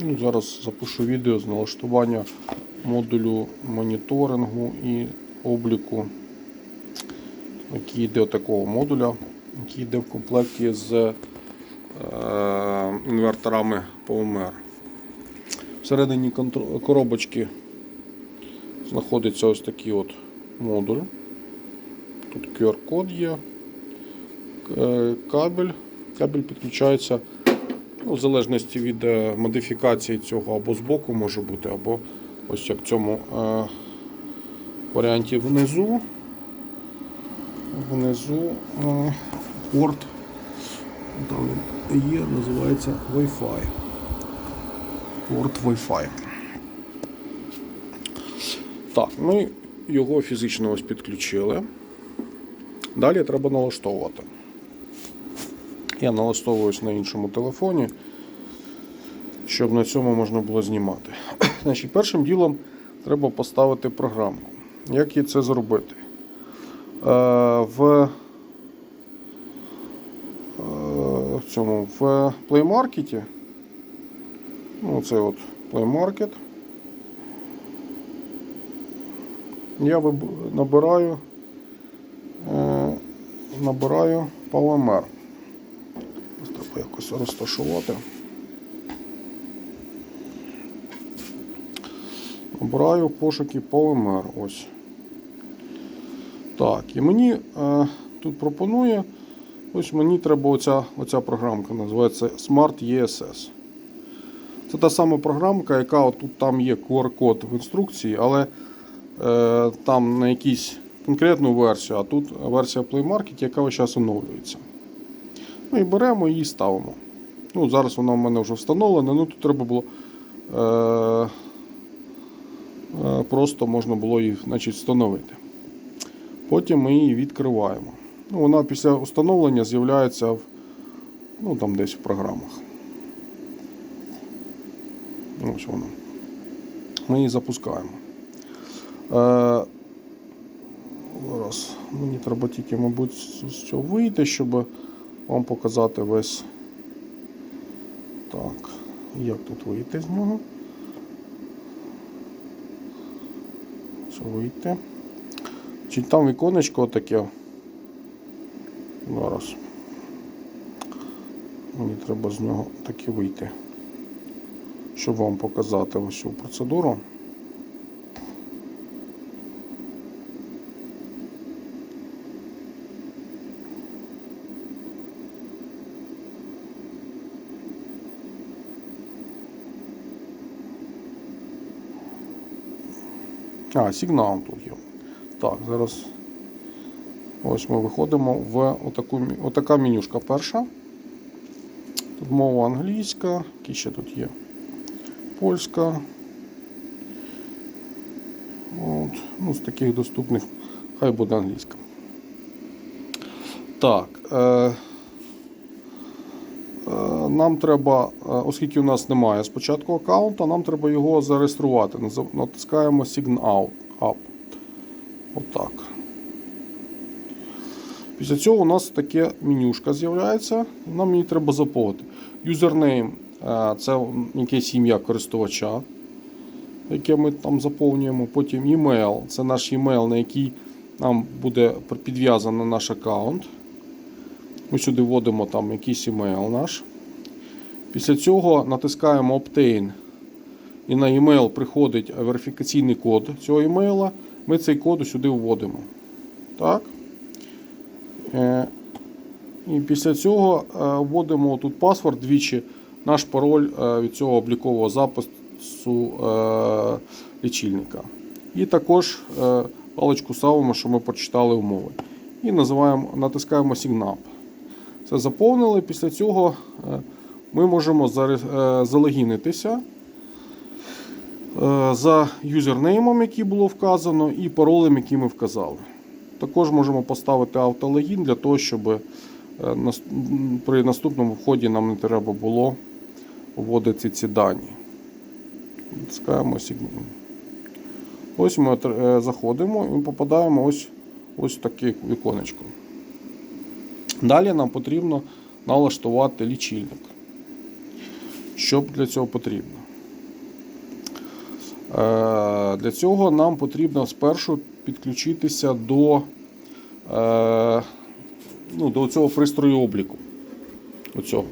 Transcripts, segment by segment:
Ну, зараз запишу відео з налаштування модулю моніторингу і обліку, який йде такого модуля, який йде в комплекті з е, інверторами PowerMR. Всередині коробочки знаходиться ось такий от модуль. Тут QR-код є, е, кабель. Кабель підключається ну, в залежності від е, модифікації цього або збоку може бути, або ось як в цьому е, варіанті внизу. Внизу е, порт. Там він є, називається Wi-Fi. Порт Wi-Fi. Так, ми його фізично ось підключили. Далі треба налаштовувати. Я налаштовуюсь на іншому телефоні, щоб на цьому можна було знімати. Значить, Першим ділом треба поставити програмку. Як їй це зробити? Е, в, е, в цьому в Play Market, ну, це от Play Market, я набираю, е, набираю PowerMR. Треба якось розташувати. Обираю пошуки PowerMR. Ось. Так, і мені е, тут пропонує. Ось мені треба оця, оця програмка, називається Smart ESS. Це та сама програмка, яка отут там є QR-код в інструкції, але е, там на якійсь конкретну версію, а тут версія Play Market, яка ось зараз оновлюється. Ну і беремо і ставимо. Ну, Зараз вона в мене вже встановлена, ну тут треба було. Просто можна було її значить, встановити. Потім ми її відкриваємо. Ну, вона після встановлення з'являється в, ну, там десь в програмах. Ось вона. Ми її запускаємо. Е, зараз мені треба тільки, мабуть, з цього вийти, щоб вам показати весь. Так, як тут вийти з нього? Що вийти? Чи там віконечко таке? Зараз. Мені треба з нього таки вийти, щоб вам показати ось цю процедуру. А, сигнал тут є. Так, зараз ось ми виходимо в отаку, отака менюшка перша. Тут мова англійська, які ще тут є. Польська. От, ну, з таких доступних, хай буде англійська. Так. Е, нам треба, е, оскільки у нас немає спочатку аккаунта, нам треба його зареєструвати. Натискаємо Sign Out. Отак. Після цього у нас таке менюшка з'являється. Нам її треба заповнити. Юзернейм е, це якесь ім'я користувача, яке ми там заповнюємо. Потім email це наш email, на який нам буде підв'язано наш аккаунт. Ми сюди вводимо там якийсь email наш. Після цього натискаємо Obtain. І на e-mail приходить верифікаційний код цього емейла. Ми цей код сюди вводимо. Так. Е, І після цього е, вводимо тут паспорт двічі, наш пароль е, від цього облікового запису лічильника. І також паличку ставимо, що ми прочитали умови. І називаємо, натискаємо Sign. Це заповнили. Після цього ми можемо е, залогінитися е, за юзернеймом, який було вказано, і паролем, який ми вказали. Також можемо поставити автологін для того, щоб е, при наступному вході нам не треба було вводити ці дані. Натискаємо Sign. Ось ми заходимо і попадаємо ось, ось в таке віконечко. Далі нам потрібно налаштувати лічильник. Що для цього потрібно? Для цього нам потрібно спершу підключитися до, е, ну, до цього пристрою обліку. Оцього.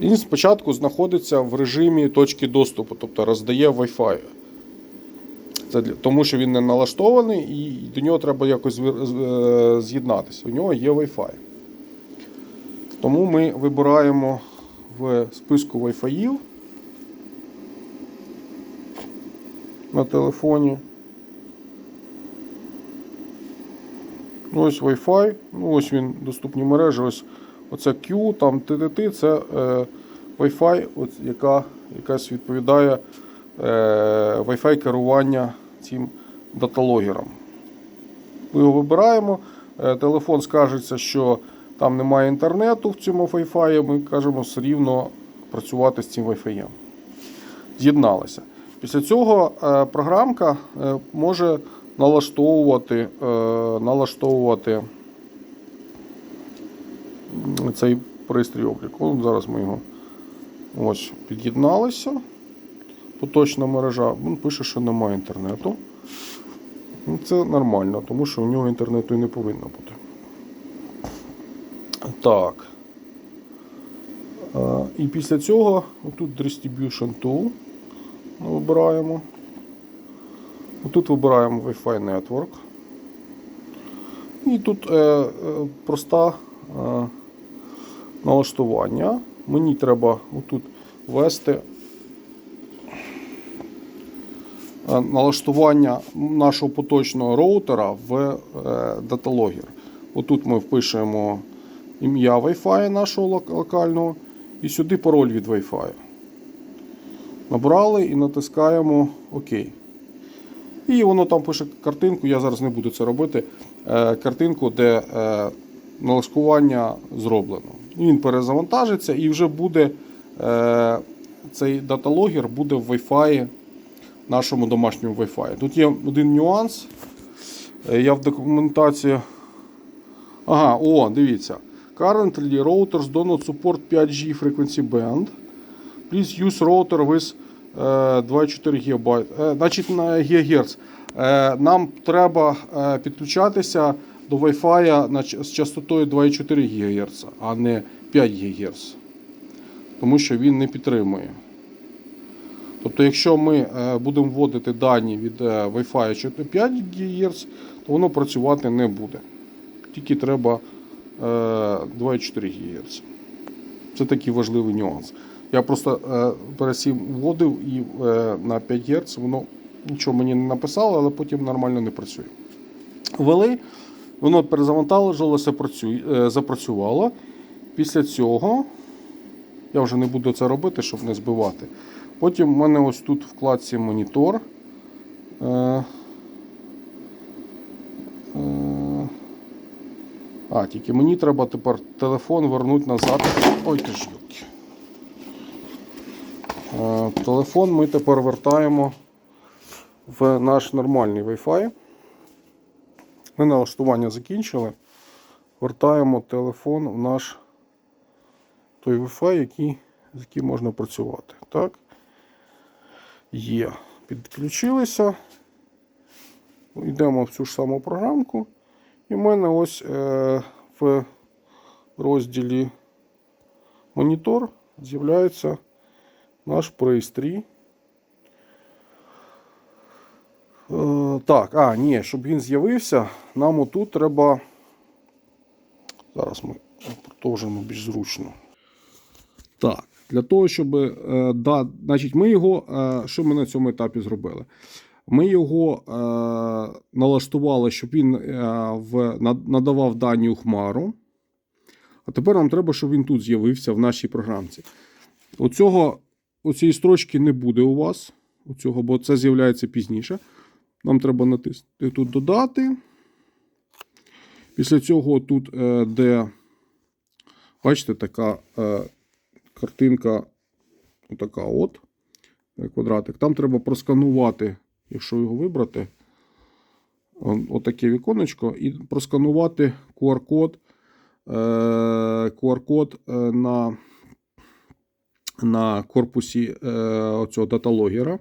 Він спочатку знаходиться в режимі точки доступу, тобто роздає Wi-Fi. Це для, тому що він не налаштований і до нього треба якось е, з'єднатися. У нього є Wi-Fi. Тому ми вибираємо в списку Wi-Fi на телефоні. Ось Wi-Fi, ну ось він доступні мережі. Ось оце Q, там TTT, це е, Wi-Fi, от, яка якась відповідає е, Wi-Fi керування цим даталогером. Ми його вибираємо. Е, телефон скажеться, що там немає інтернету в цьому Wi-Fi, ми кажемо все рівно працювати з цим Wi-Fi. З'єдналися. Після цього е, програмка е, може налаштовувати, е, налаштовувати цей пристрій обліку. От Зараз ми його ось під'єдналися. Поточна мережа. Він пише, що немає інтернету. Це нормально, тому що у нього інтернету і не повинно бути. Так. І після цього тут Distribution Tool вибираємо. Тут вибираємо Wi-Fi Network. І тут е, е, проста е, налаштування. Мені треба отут ввести е, налаштування нашого поточного роутера в е, даталогер. Отут ми впишемо ім'я Wi-Fi нашого локального і сюди пароль від Wi-Fi. Набрали і натискаємо ОК. І воно там пише картинку, я зараз не буду це робити. е, Картинку, де е, налаштування зроблено. Він перезавантажиться і вже буде е, цей даталогер буде в Wi-Fi, нашому домашньому Wi-Fi. Тут є один нюанс. Я в документації. Ага, о, дивіться. Currently routers do not support 5G frequency band. Please use router with е, 2,4 ГБ. Е, Значить, на ГГц. Е, Нам треба е, підключатися до Wi-Fi з частотою 2,4 ГГц, а не 5 ГГц. Тому що він не підтримує. Тобто, якщо ми будемо вводити дані від Wi-Fi 4 5 ГГц, то воно працювати не буде. Тільки треба 2,4 ГГц. Це такий важливий нюанс. Я просто е, перед цим вводив і е, на 5 Гц воно нічого мені не написало, але потім нормально не працює. Ввели, воно перезавантажилося, е, запрацювало. Після цього я вже не буду це робити, щоб не збивати. Потім в мене ось тут вкладці монітор. Е, е, а, тільки мені треба тепер телефон вернути назад. Ой, ти ж юбки. Е, Телефон ми тепер вертаємо в наш нормальний Wi-Fi. Ми налаштування закінчили. Вертаємо телефон в наш той Wi-Fi, який, з яким можна працювати. Так. Є. Підключилися. Йдемо в цю ж саму програмку. І в мене ось е, в розділі монітор з'являється наш пристрій. Е, так, а, ні, щоб він з'явився, нам отут треба. Зараз ми продовжимо більш зручно. Так, для того, щоб. Е, да, значить, ми його. Е, що ми на цьому етапі зробили? Ми його е, налаштували, щоб він е, в, надавав дані у хмару. А тепер нам треба, щоб він тут з'явився в нашій програмці. Оцього, оцієї строчки не буде у вас, оцього, бо це з'являється пізніше. Нам треба натиснути тут додати. Після цього тут, е, де, бачите, така е, картинка, отака от, е, квадратик. Там треба просканувати, якщо його вибрати, отаке віконечко, і просканувати QR-код, е, QR-код е, на на корпусі е, оцього даталогера,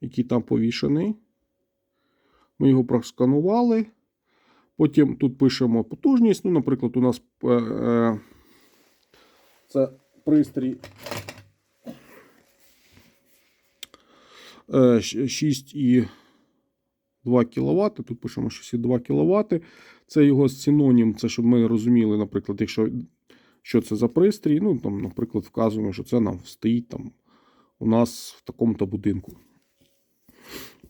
який там повішений. Ми його просканували. Потім тут пишемо потужність. Ну, наприклад, у нас це пристрій е, щ- 6,2 кВт. Тут пишемо 6,2 кВт. Це його синонім, це щоб ми розуміли, наприклад, якщо що це за пристрій. Ну, там, наприклад, вказуємо, що це нам стоїть там у нас в такому-то будинку.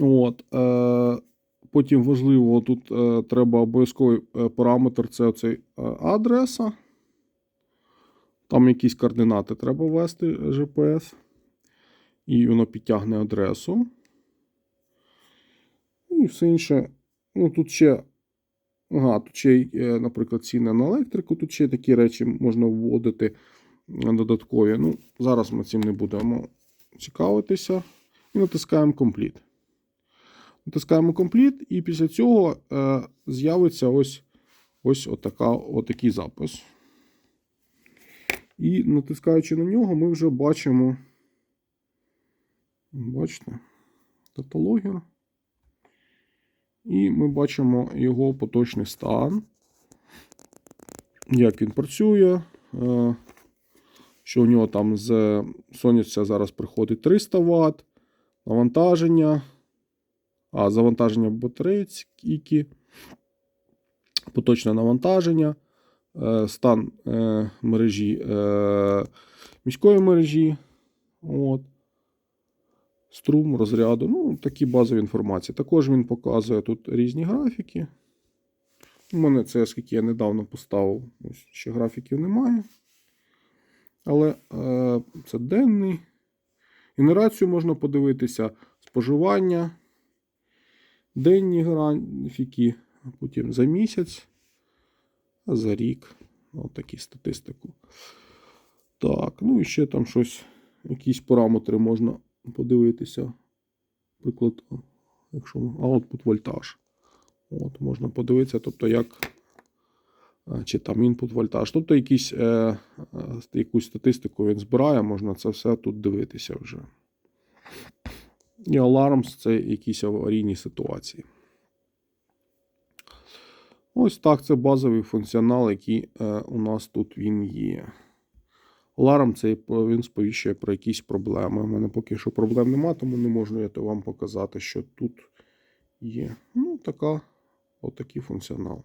От, е, потім важливо, тут е, треба обов'язковий е, параметр це оцей е, адреса. Там якісь координати треба ввести GPS. І воно підтягне адресу. І все інше. Ну, тут ще. Ага, тут ще, е, наприклад, ціни на електрику. Тут ще такі речі можна вводити е, додаткові. Ну, зараз ми цим не будемо цікавитися. І натискаємо Complete. Натискаємо Complete, і після цього е, з'явиться ось, ось отака, отакий запис. І натискаючи на нього, ми вже бачимо. Бачите, даталогер. І ми бачимо його поточний стан. Як він працює. е, Що у нього там з сонячця зараз приходить 300 Вт. Навантаження. А, завантаження батареї скільки. Поточне навантаження. е, Стан е, мережі міської мережі. От. Струм, розряду. Ну, такі базові інформації. Також він показує тут різні графіки. У мене це, оскільки я недавно поставив, ось ще графіків немає. Але е, це денний. Генерацію можна подивитися, споживання, денні графіки, а потім за місяць, а за рік. Ось такі статистику. Так, ну і ще там щось, якісь параметри можна подивитися. Приклад, якщо output вольтаж. От, можна подивитися, тобто як. Чи там інпут вольтаж. Тобто якісь, е, е, якусь статистику він збирає, можна це все тут дивитися вже. І Alarms це якісь аварійні ситуації. Ось так, це базовий функціонал, який е, у нас тут він є. Аларм цей він сповіщує про якісь проблеми. У мене поки що проблем немає, тому не можу я вам показати, що тут є. Ну, така, отакий функціонал.